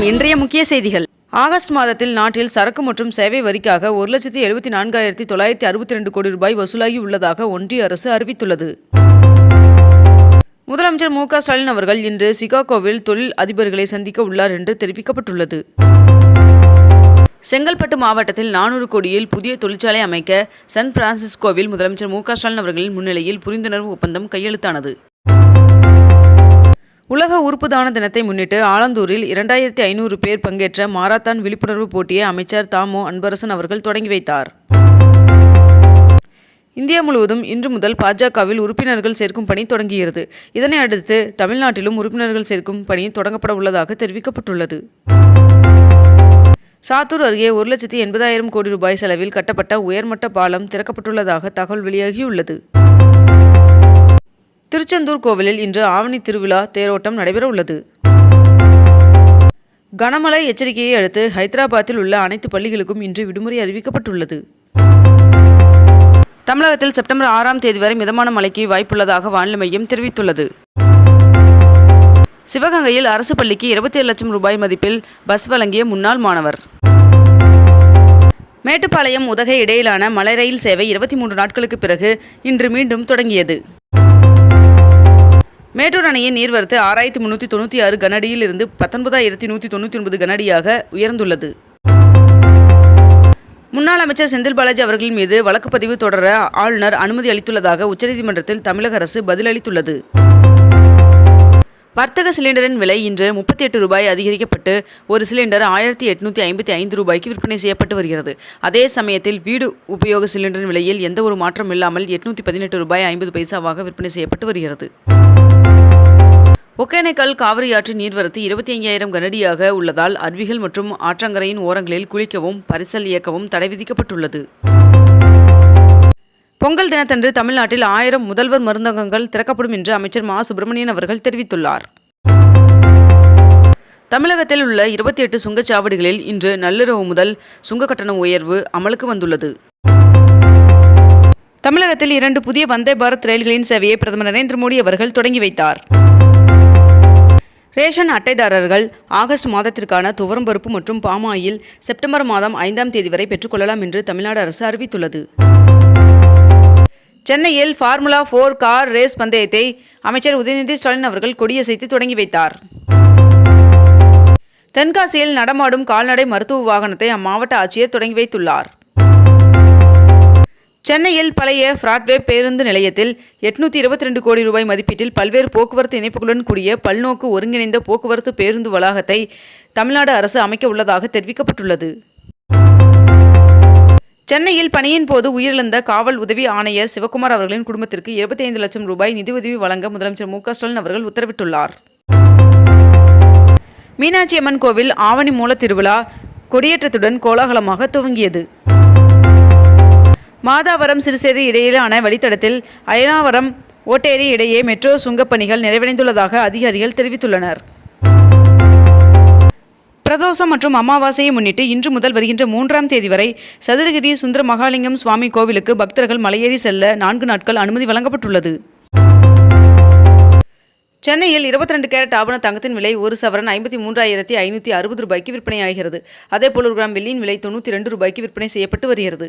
வணக்கம் இன்றைய முக்கிய செய்திகள். ஆகஸ்ட் மாதத்தில் நாட்டில் சரக்கு மற்றும் சேவை வரிக்காக ஒரு லட்சத்தி எழுபத்தி நான்காயிரத்தி தொள்ளாயிரத்தி அறுபத்தி ரெண்டு கோடி ரூபாய் வசூலாகி உள்ளதாக ஒன்றிய அரசு அறிவித்துள்ளது. முதலமைச்சர் மு ஸ்டாலின் அவர்கள் இன்று சிகாகோவில் தொழில் அதிபர்களை சந்திக்க உள்ளார் என்று தெரிவிக்கப்பட்டுள்ளது. செங்கல்பட்டு மாவட்டத்தில் நானூறு கோடியில் புதிய தொழிற்சாலை அமைக்க சான் பிரான்சிஸ்கோவில் முதலமைச்சர் மு ஸ்டாலின் அவர்களின் முன்னிலையில் புரிந்துணர்வு ஒப்பந்தம் கையெழுத்தானது. உலக உறுப்பு தான தினத்தை முன்னிட்டு ஆலந்தூரில் இரண்டாயிரத்தி ஐநூறு பேர் பங்கேற்ற மாரத்தான் விழிப்புணர்வு போட்டியை அமைச்சர் தாமோ அன்பரசன் அவர்கள் தொடங்கி வைத்தார். இந்தியா முழுவதும் இன்று முதல் பாஜகவில் உறுப்பினர்கள் சேர்க்கும் பணி தொடங்குகிறது இதனை அடுத்து தமிழ்நாட்டிலும் உறுப்பினர்கள் சேர்க்கும் பணி தொடங்கப்பட உள்ளதாக தெரிவிக்கப்பட்டுள்ளது. சாத்தூர் அருகே ஒரு லட்சத்தி எண்பதாயிரம் கோடி ரூபாய் செலவில் கட்டப்பட்ட உயர்மட்ட பாலம் திறக்கப்பட்டுள்ளதாக தகவல் வெளியாகியுள்ளது. திருச்செந்தூர் கோவிலில் இன்று ஆவணி திருவிழா தேரோட்டம் நடைபெற உள்ளது. கனமழை எச்சரிக்கையை அடுத்து ஹைதராபாத்தில் உள்ள அனைத்து பள்ளிகளுக்கும் இன்று விடுமுறை அறிவிக்கப்பட்டுள்ளது. தமிழகத்தில் செப்டம்பர் ஆறாம் தேதி வரை மிதமான மழைக்கு வாய்ப்புள்ளதாக வானிலை மையம் தெரிவித்துள்ளது. சிவகங்கையில் அரசு பள்ளிக்கு இருபத்தி ஏழு லட்சம் ரூபாய் மதிப்பில் பஸ் வழங்கிய முன்னாள் மாணவர். மேட்டுப்பாளையம் உதகை இடையிலான மலை ரயில் சேவை இருபத்தி மூன்று நாட்களுக்கு பிறகு இன்று மீண்டும் தொடங்கியது. மேட்டூர் அணையின் நீர்வரத்து ஆறாயிரத்தி முன்னூற்றி தொண்ணூற்றி ஆறு கனடியில் இருந்து பத்தொன்பதாயிரத்தி நூற்றி தொண்ணூற்றி ஒன்பது கனடியாக உயர்ந்துள்ளது. முன்னாள் அமைச்சர் செந்தில் பாலாஜி அவர்களின் மீது வழக்குப்பதிவு தொடர ஆளுநர் அனுமதி அளித்துள்ளதாக உச்சநீதிமன்றத்தில் தமிழக அரசு பதிலளித்துள்ளது வர்த்தக சிலிண்டரின் விலை இன்று முப்பத்தி எட்டு ரூபாய் அதிகரிக்கப்பட்டு ஒரு சிலிண்டர் ஆயிரத்தி எட்நூற்றி ஐம்பத்தி ஐந்து ரூபாய்க்கு விற்பனை செய்யப்பட்டு வருகிறது. அதே சமயத்தில் வீடு உபயோக சிலிண்டரின் விலையில் எந்த ஒரு மாற்றம் இல்லாமல் எட்நூற்றி பதினெட்டு ரூபாய் ஐம்பது பைசாவாக விற்பனை செய்யப்பட்டு வருகிறது. ஒகேனக்கல் காவிரி ஆற்று நீர்வரத்து இருபத்தி ஐயாயிரம் கனடியாக உள்ளதால் அருவிகள் மற்றும் ஆற்றங்கரையின் ஓரங்களில் குளிக்கவும் பரிசல் இயக்கவும் தடை விதிக்கப்பட்டுள்ளது. பொங்கல் தினத்தன்று தமிழ்நாட்டில் ஆயிரம் முதல்வர் மருந்தகங்கள் திறக்கப்படும் என்று அமைச்சர் மா. சுப்பிரமணியன் அவர்கள் தெரிவித்துள்ளார். தமிழகத்தில் உள்ள இருபத்தி எட்டு சுங்கச்சாவடிகளில் இன்று நள்ளிரவு முதல் சுங்க கட்டண உயர்வு அமலுக்கு வந்துள்ளது. தமிழகத்தில் இரண்டு புதிய வந்தே பாரத் ரயில்களின் சேவையை பிரதமர் நரேந்திர மோடி அவர்கள் தொடங்கி வைத்தார். ரேஷன் அட்டைதாரர்கள் ஆகஸ்ட் மாதத்திற்கான துவரம்பருப்பு மற்றும் பாமாயில் செப்டம்பர் மாதம் ஐந்தாம் தேதி வரை பெற்றுக்கொள்ளலாம் என்று தமிழ்நாடு அரசு அறிவித்துள்ளது. சென்னையில் ஃபார்முலா ஃபோர் கார் ரேஸ் பந்தயத்தை அமைச்சர் உதயநிதி ஸ்டாலின் அவர்கள் கொடியசைத்து தொடங்கி வைத்தார். தென்காசியில் நடமாடும் கால்நடை மருத்துவ வாகனத்தை அம்மாவட்ட ஆட்சியர் தொடங்கி வைத்துள்ளார். சென்னையில் பழைய ஃப்ராட்வே பேருந்து நிலையத்தில் எட்நூற்றி இருபத்தி ரெண்டு கோடி ரூபாய் மதிப்பீட்டில் பல்வேறு போக்குவரத்து இணைப்புகளுடன் கூடிய பல்நோக்கு ஒருங்கிணைந்த போக்குவரத்து பேருந்து வளாகத்தை தமிழ்நாடு அரசு அமைக்க உள்ளதாக தெரிவிக்கப்பட்டுள்ளது. சென்னையில் பணியின் போது உயிரிழந்த காவல் உதவி ஆணையர் சிவக்குமார் அவர்களின் குடும்பத்திற்கு இருபத்தி ஐந்து லட்சம் ரூபாய் நிதியுதவி வழங்க முதலமைச்சர் மு ஸ்டாலின் அவர்கள் உத்தரவிட்டுள்ளார். மீனாட்சி அம்மன் கோவில் ஆவணி மூல திருவிழா கொடியேற்றத்துடன் கோலாகலமாக துவங்கியது. மாதாவரம் சிறுசேரி இடையிலான வழித்தடத்தில் அயனாவரம் ஓட்டேரி இடையே மெட்ரோ சுங்கப் பணிகள் நிறைவடைந்துள்ளதாக அதிகாரிகள் தெரிவித்துள்ளனர். பிரதோஷம் மற்றும் அமாவாசையை முன்னிட்டு இன்று முதல் வருகின்ற மூன்றாம் தேதி வரை சதுரகிரி சுந்தர மகாலிங்கம் சுவாமி கோவிலுக்கு பக்தர்கள் மலையேறி செல்ல நான்கு நாட்கள் அனுமதி வழங்கப்பட்டுள்ளது. சென்னையில் இருபத்தி ரெண்டு கேரட் ஆபண தங்கத்தின் விலை ஒரு சவரன் ஐம்பத்தி மூன்றாயிரத்தி ஐநூற்றி அறுபது ரூபாய்க்கு விற்பனையாகிறது. அதேபோல் ஒரு கிராம் வெள்ளியின் விலை தொண்ணூற்றி ரெண்டு ரூபாய்க்கு விற்பனை செய்யப்பட்டு வருகிறது.